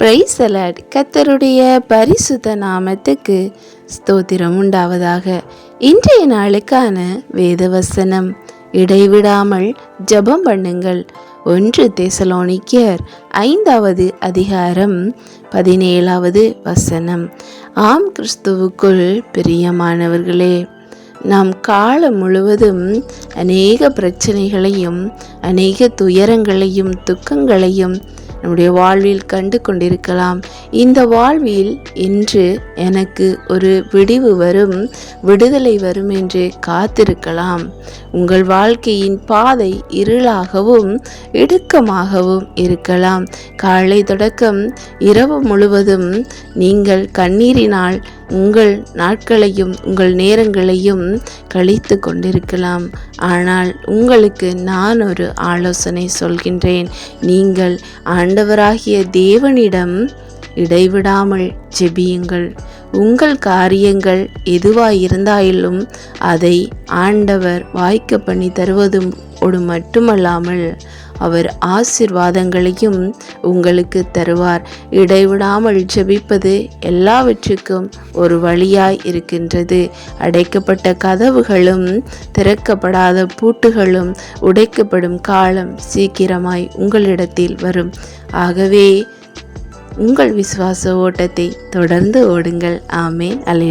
பிரைசலட் கத்தருடைய பரிசுத்த நாமத்துக்கு ஸ்தோத்திரம் உண்டாவதாக. இன்றைய நாளுக்கான வேத வசனம் இடைவிடாமல் ஜெபம் பண்ணுங்கள். ஒன்று தேசலோனிக்கியர் ஐந்தாவது அதிகாரம் பதினேழாவது வசனம். ஆம் கிறிஸ்துவுக்குள் பிரியமானவர்களே நாம் காலம் முழுவதும் அநேக பிரச்சனைகளையும் அநேக துயரங்களையும் துக்கங்களையும் நம்முடைய வாழ்வில் கண்டு கொண்டிருக்கலாம். இந்த வாழ்வில் இன்று எனக்கு ஒரு விடிவு வரும் விடுதலை வரும் என்று காத்திருக்கலாம். உங்கள் வாழ்க்கையின் பாதை இருளாகவும் இடுக்கமாகவும் இருக்கலாம். காலை தொடக்கம் இரவு முழுவதும் நீங்கள் கண்ணீரினால் உங்கள் நாட்களையும் உங்கள் நேரங்களையும் கழித்து கொண்டிருக்கலாம். ஆனால் உங்களுக்கு நான் ஒரு ஆலோசனை சொல்கின்றேன். நீங்கள் ஆண்டவராகிய தேவனிடம் இடைவிடாமல் ஜெபியுங்கள். உங்கள் காரியங்கள் எதுவாயிருந்தாயிலும் அதை ஆண்டவர் வாய்க்க பண்ணி தருவதும் ஒரு மட்டுமல்லாமல் அவர் ஆசிர்வாதங்களையும் உங்களுக்கு தருவார். இடைவிடாமல் ஜெபிப்பது எல்லாவற்றுக்கும் ஒரு வழியாய் இருக்கின்றது. அடைக்கப்பட்ட கதவுகளும் திறக்கப்படாத பூட்டுகளும் உடைக்கப்படும் காலம் சீக்கிரமாய் உங்களிடத்தில் வரும். ஆகவே உங்கள் விசுவாச ஓட்டத்தை தொடர்ந்து ஓடுங்கள். ஆமே அலே